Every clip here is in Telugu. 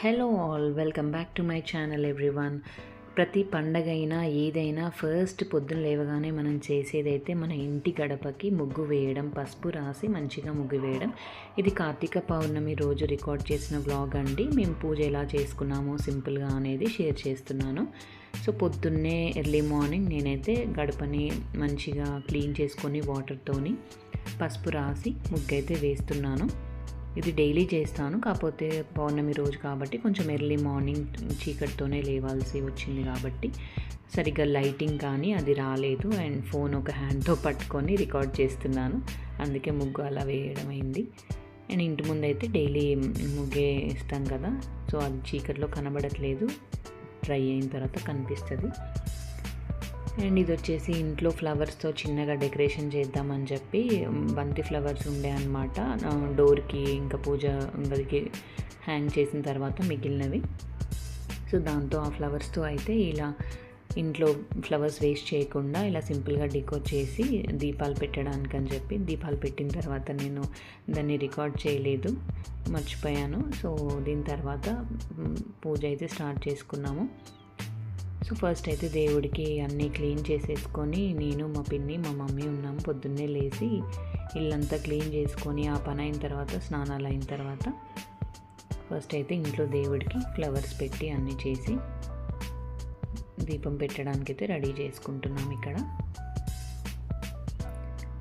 Hello all welcome back to my channel everyone ప్రతి పండగ అయినా ఏదైనా ఫస్ట్ పొద్దున లేవగానే మనం చేసేదైతే మన ఇంటి గడపకి ముగ్గు వేయడం పసుపు రాసి మంచిగా ముగ్గు వేయడం. ఇది కార్తీక పౌర్ణమి రోజు రికార్డ్ చేసిన వ్లాగ్ అండి. మేము పూజ ఎలా చేసుకున్నామో సింపుల్గా అనేది షేర్ చేస్తున్నాను. సో పొద్దున్నే ఎర్లీ మార్నింగ్ నేనైతే గడపని మంచిగా క్లీన్ చేసుకొని వాటర్తోని పసుపు రాసి ముగ్గు అయితే వేస్తున్నాను. ఇది డైలీ చేస్తాను. కాకపోతే పౌర్ణమి రోజు కాబట్టి కొంచెం ఎర్లీ మార్నింగ్ చీకటితోనే లేవాల్సి వచ్చింది కాబట్టి సరిగ్గా లైటింగ్ కానీ అది రాలేదు. అండ్ ఫోన్ ఒక హ్యాండ్తో పట్టుకొని రికార్డ్ చేస్తున్నాను. అందుకే ముగ్గు అలా వేయడం అయింది. అండ్ ఇంటి ముందు అయితే డైలీ ముగ్గే ఇస్తాం కదా. సో అది చీకట్లో కనబడట్లేదు. ట్రై అయిన తర్వాత కనిపిస్తుంది. అండ్ ఇది వచ్చేసి ఇంట్లో ఫ్లవర్స్తో చిన్నగా డెకరేషన్ చేద్దామని చెప్పి బంతి ఫ్లవర్స్ ఉండే అనమాట డోర్కి ఇంకా పూజ గదికి హ్యాంగ్ చేసిన తర్వాత మిగిలినవి. సో దాంతో ఆ ఫ్లవర్స్తో అయితే ఇలా ఇంట్లో ఫ్లవర్స్ వేస్ట్ చేయకుండా ఇలా సింపుల్గా డెకోర్ చేసి దీపాలు పెట్టడానికి అని చెప్పి దీపాలు పెట్టిన తర్వాత నేను దాన్ని రికార్డ్ చేయలేదు మర్చిపోయాను. సో దీని తర్వాత పూజ అయితే స్టార్ట్ చేసుకున్నాము. సో ఫస్ట్ అయితే దేవుడికి అన్నీ క్లీన్ చేసేసుకొని నేను మా పిన్ని మా మమ్మీ ఉన్నాము పొద్దున్నే లేచి ఇల్లంతా క్లీన్ చేసుకొని ఆ పని అయిన తర్వాత స్నానాలు అయిన తర్వాత ఫస్ట్ అయితే ఇంట్లో దేవుడికి ఫ్లవర్స్ పెట్టి అన్నీ చేసి దీపం పెట్టడానికి అయితే రెడీ చేసుకుంటున్నాం ఇక్కడ.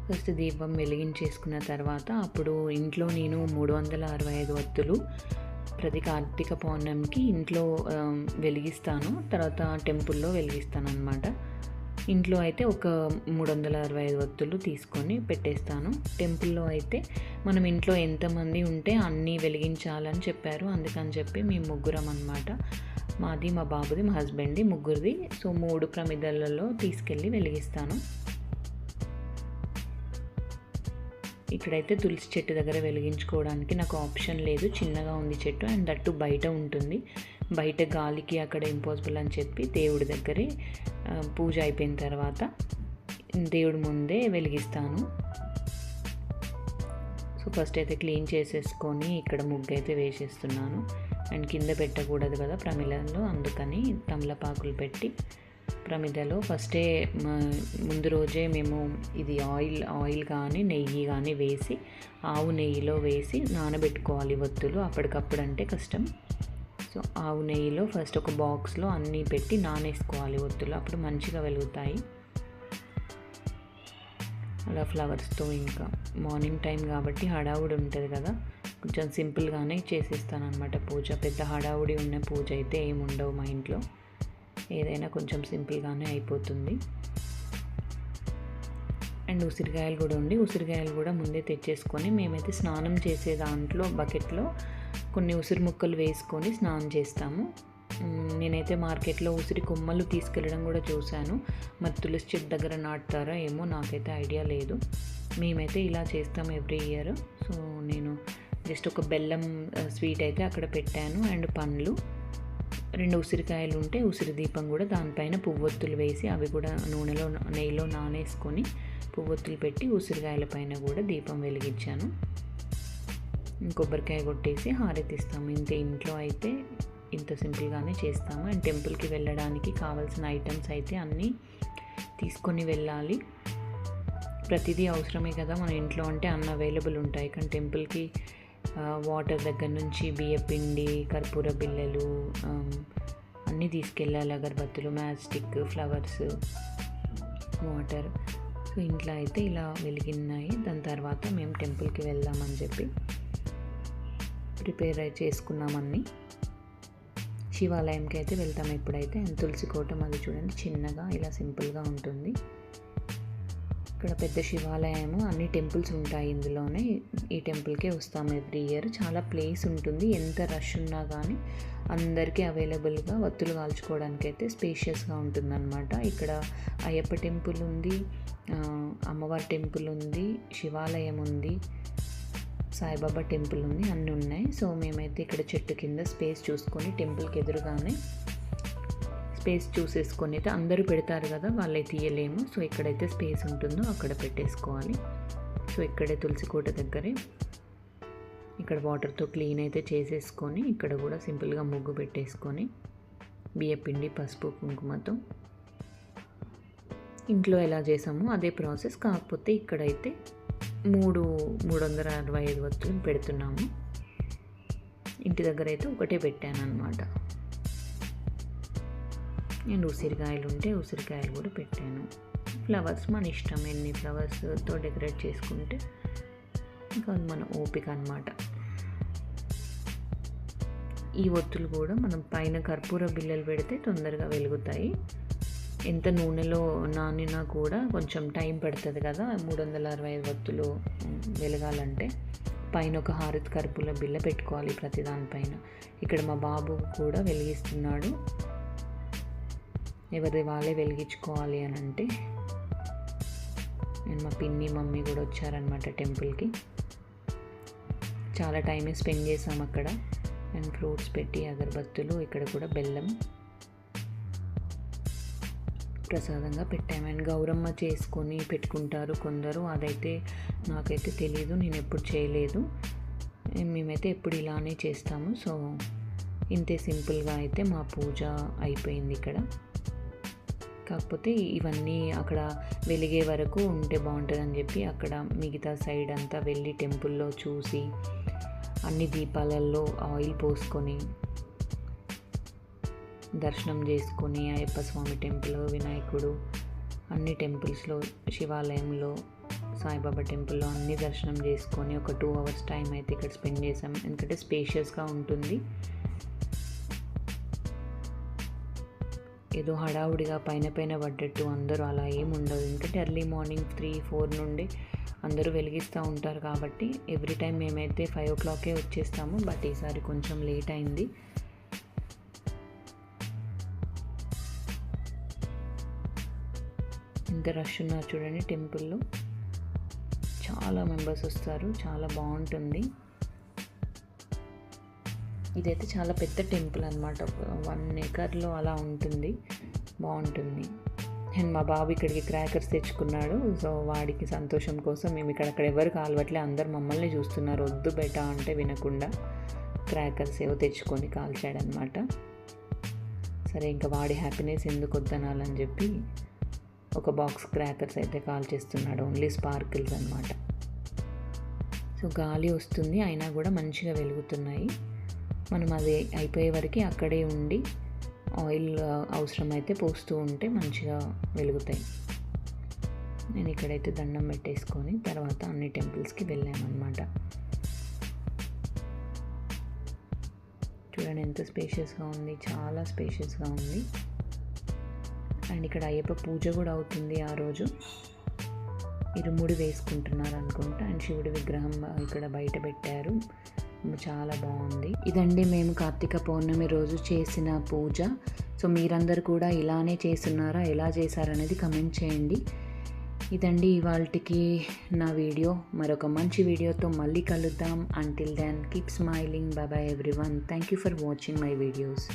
ఫస్ట్ దీపం వెలిగించేసుకున్న తర్వాత అప్పుడు ఇంట్లో నేను మూడు వందల అరవై ఐదు వత్తులు ప్రతి కార్తీక పౌర్ణమికి ఇంట్లో వెలిగిస్తాను. తర్వాత టెంపుల్లో వెలిగిస్తాను అనమాట ఇంట్లో అయితే ఒక మూడు వందల అరవై ఐదు వత్తులు తీసుకొని పెట్టేస్తాను. టెంపుల్లో అయితే మనం ఇంట్లో ఎంతమంది ఉంటే అన్నీ వెలిగించాలని చెప్పారు. అందుకని చెప్పి మేము ముగ్గురం అనమాట మాది మా బాబుది మా హస్బెండ్ది ముగ్గురిది. సో మూడు ప్రమిదలలో తీసుకెళ్ళి వెలిగిస్తాను. ఇక్కడైతే తులసి చెట్టు దగ్గర వెలిగించుకోవడానికి నాకు ఆప్షన్ లేదు. చిన్నగా ఉంది చెట్టు అండ్ దట్టు బయట ఉంటుంది. బయట గాలికి అక్కడ ఇంపాసిబుల్ అని చెప్పి దేవుడి దగ్గరే పూజ అయిపోయిన తర్వాత దేవుడి ముందే వెలిగిస్తాను. సో ఫస్ట్ అయితే క్లీన్ చేసేసుకొని ఇక్కడ ముగ్గు అయితే వేసేస్తున్నాను. అండ్ కింద పెట్టకూడదు కదా ప్రమిళంలో అందుకని తమలపాకులు పెట్టి ప్రమిదలో. ఫస్టే ముందు రోజే మేము ఇది ఆయిల్ ఆయిల్ కానీ నెయ్యి కానీ వేసి ఆవు నెయ్యిలో వేసి నానబెట్టుకోవాలి ఒత్తులు. అప్పటికప్పుడు అంటే కష్టం. సో ఆవు నెయ్యిలో ఫస్ట్ ఒక బాక్స్లో అన్నీ పెట్టి నానేసుకోవాలి ఒత్తులు. అప్పుడు మంచిగా వెలుగుతాయి. అలా ఫ్లవర్స్తో ఇంకా. మార్నింగ్ టైం కాబట్టి హడావుడి ఉంటుంది కదా. కొంచెం సింపుల్గానే చేసేస్తాను అనమాట పూజ. పెద్ద హడావుడి ఉన్న పూజ అయితే ఏమి ఉండవు మా ఇంట్లో. ఏదైనా కొంచెం సింపుల్గానే అయిపోతుంది. అండ్ ఉసిరికాయలు కూడా ఉండి ఉసిరికాయలు కూడా ముందే తెచ్చేసుకొని మేమైతే స్నానం చేసే దాంట్లో బకెట్లో కొన్ని ఉసిరి ముక్కలు వేసుకొని స్నానం చేస్తాము. నేనైతే మార్కెట్లో ఉసిరి కొమ్మలు తీసుకెళ్ళడం కూడా చూశాను. మరి తులసి చెట్టు దగ్గర నాటుతారా ఏమో నాకైతే ఐడియా లేదు. మేమైతే ఇలా చేస్తాం ఎవ్రీ ఇయర్. సో నేను జస్ట్ ఒక బెల్లం స్వీట్ అయితే అక్కడ పెట్టాను. అండ్ పండ్లు. రెండు ఉసిరికాయలు ఉంటే ఉసిరి దీపం కూడా దానిపైన పువ్వొత్తులు వేసి అవి కూడా నూనెలో నెయ్యిలో నానేసుకొని పువ్వొత్తులు పెట్టి ఉసిరికాయల పైన కూడా దీపం వెలిగించాను. కొబ్బరికాయ కొట్టేసి హారతిస్తాము. ఇంత ఇంట్లో అయితే ఇంత సింపుల్గానే చేస్తాము. అండ్ టెంపుల్కి వెళ్ళడానికి కావాల్సిన ఐటమ్స్ అయితే అన్నీ తీసుకొని వెళ్ళాలి. ప్రతిదీ అవసరమే కదా మన ఇంట్లో అంటే అన్న అవైలబుల్ ఉంటాయి. కానీ టెంపుల్కి వాటర్ దగ్గర నుంచి బియ్యపిండి కర్పూర బిళ్ళలు అన్నీ తీసుకెళ్ళాలి అగరబత్తులు మ్యాస్టిక్ ఫ్లవర్స్ వాటర్ సో ఇంట్లో అయితే ఇలా వెలిగినాయి దాని తర్వాత మేము టెంపుల్కి వెళ్దామని చెప్పి ప్రిపేర్ చేసుకున్నామన్నీ శివాలయంకి అయితే వెళ్తాం ఎప్పుడైతే తులసి కోటం అది చూడండి చిన్నగా ఇలా సింపుల్గా ఉంటుంది. ఇక్కడ పెద్ద శివాలయము అన్ని టెంపుల్స్ ఉంటాయి ఇందులోనే. ఈ టెంపుల్కే వస్తాము ఎవ్రీ ఇయర్. చాలా ప్లేస్ ఉంటుంది. ఎంత రష్ ఉన్నా కానీ అందరికీ అవైలబుల్గా వత్తులు కాల్చుకోవడానికి అయితే స్పేషియస్గా ఉంటుందన్నమాట. ఇక్కడ అయ్యప్ప టెంపుల్ ఉంది అమ్మవారి టెంపుల్ ఉంది శివాలయం ఉంది సాయిబాబా టెంపుల్ ఉంది అన్నీ ఉన్నాయి. సో మేమైతే ఇక్కడ చెట్టు కింద స్పేస్ చూసుకొని టెంపుల్కి ఎదురుగానే స్పేస్ చూసేసుకొని అయితే అందరూ పెడతారు కదా వాళ్ళే తీయలేము. సో ఎక్కడైతే స్పేస్ ఉంటుందో అక్కడ పెట్టేసుకోవాలి. సో ఇక్కడే తులసి కోట దగ్గరే ఇక్కడ వాటర్తో క్లీన్ అయితే చేసేసుకొని ఇక్కడ కూడా సింపుల్గా ముగ్గు పెట్టేసుకొని బియ్యపిండి పసుపు కుంకుమతో ఇంట్లో ఎలా చేసామో అదే ప్రాసెస్ కాకపోతే ఇక్కడైతే మూడు మూడు వందల అరవై ఐదు వత్తులు పెడుతున్నాము. ఇంటి దగ్గర అయితే ఒకటే పెట్టాను అనమాట నేను ఉసిరికాయలు ఉంటే ఉసిరికాయలు కూడా పెట్టాను. ఫ్లవర్స్ మన ఇష్టం ఎన్ని ఫ్లవర్స్తో డెకరేట్ చేసుకుంటే ఇంకా మన ఓపిక అనమాట ఈ ఒత్తులు కూడా మనం పైన కర్పూర బిల్లలు పెడితే తొందరగా వెలుగుతాయి. ఎంత నూనెలో నానినా కూడా కొంచెం టైం పడుతుంది కదా మూడు వందల అరవై ఐదు ఒత్తులు వెలగాలంటే. పైన ఒక హారతి కర్పూర బిల్ల పెట్టుకోవాలి ప్రతి దానిపైన. ఇక్కడ మా బాబు కూడా వెలిగిస్తున్నాడు. ఎవరి వాళ్ళే వెలిగించుకోవాలి అని అంటే నేను మా పిన్ని మమ్మీ కూడా వచ్చారనమాట టెంపుల్కి. చాలా టైమే స్పెండ్ చేసాం అక్కడ. అండ్ ఫ్రూట్స్ పెట్టి అగరబత్తులు ఇక్కడ కూడా బెల్లం ప్రసాదంగా పెట్టాము అండ్ గౌరమ్మ చేసుకొని పెట్టుకుంటారు కొందరు. అదైతే నాకైతే తెలియదు నేను ఎప్పుడు చేయలేదు. మేమైతే ఎప్పుడు ఇలానే చేస్తాము. సో ఇంతే సింపుల్గా అయితే మా పూజ అయిపోయింది ఇక్కడ. కాకపోతే ఇవన్నీ అక్కడ వెలిగే వరకు ఉంటే బాగుంటుందని చెప్పి అక్కడ మిగతా సైడ్ అంతా వెళ్ళి టెంపుల్లో చూసి అన్ని దీపాలలో ఆయిల్ పోసుకొని దర్శనం చేసుకొని అయ్యప్ప స్వామి టెంపుల్ వినాయకుడు అన్ని టెంపుల్స్లో శివాలయంలో సాయిబాబా టెంపుల్లో అన్ని దర్శనం చేసుకొని ఒక టూ అవర్స్ టైం అయితే ఇక్కడ స్పెండ్ చేసాం ఎందుకంటే స్పేషియస్గా ఉంటుంది. ఏదో హడావుడిగా పైన పైన పడ్డట్టు అందరూ అలా ఏముండదు ఉండదు. ఎందుకంటే ఎర్లీ మార్నింగ్ త్రీ ఫోర్ నుండి అందరూ వెలిగిస్తూ ఉంటారు కాబట్టి ఎవ్రీ టైం మేమైతే ఫైవ్ ఓ క్లాకే వచ్చేస్తాము. బట్ ఈసారి కొంచెం లేట్ అయింది. ఎంత రష్ ఉన్నారు చూడండి టెంపుల్లో చాలా మెంబర్స్ వస్తారు. చాలా బాగుంటుంది. ఇదైతే చాలా పెద్ద టెంపుల్ అనమాట వన్ ఏకర్లో అలా ఉంటుంది. బాగుంటుంది అండ్ మా బాబు ఇక్కడికి క్రాకర్స్ తెచ్చుకున్నాడు. సో వాడికి సంతోషం కోసం మేము ఇక్కడ అక్కడ ఎవరు కాలవట్లే అందరు మమ్మల్ని చూస్తున్నారు. వద్దు బెట అంటే వినకుండా క్రాకర్స్ ఏవో తెచ్చుకొని కాల్చాడనమాట సరే ఇంకా వాడి హ్యాపీనెస్ ఎందుకు వద్దనాలని చెప్పి ఒక బాక్స్ క్రాకర్స్ అయితే కాల్ చేస్తున్నాడు. ఓన్లీ స్పార్కిల్స్ అనమాట సో గాలి వస్తుంది అయినా కూడా మంచిగా వెలుగుతున్నాయి. మనం అది అయిపోయే వరకు అక్కడే ఉండి ఆయిల్ అవసరమైతే పోస్తూ ఉంటే మంచిగా వెలుగుతాయి. నేను ఇక్కడైతే దండం పెట్టేసుకొని తర్వాత అన్ని టెంపుల్స్కి వెళ్ళామన్నమాట. చూడండి ఎంత స్పేషియస్గా ఉంది చాలా స్పేషియస్గా ఉంది. అండ్ ఇక్కడ అయ్యప్ప పూజ కూడా అవుతుంది ఆ రోజు. ఇరుముడి వేసుకుంటున్నారు అనుకుంటా. అండ్ శివుడి విగ్రహం ఇక్కడ బయట పెట్టారు. చాలా బాగుంది. ఇదండి మేము కార్తీక పౌర్ణమి రోజు చేసిన పూజ. సో మీరందరూ కూడా ఇలానే చేస్తున్నారా ఎలా చేశారనేది కమెంట్ చేయండి. ఇదండి ఇవాళకి నా వీడియో. మరొక మంచి వీడియోతో మళ్ళీ కలుద్దాం. Until then keep smiling bye bye everyone everyone thank you for watching my videos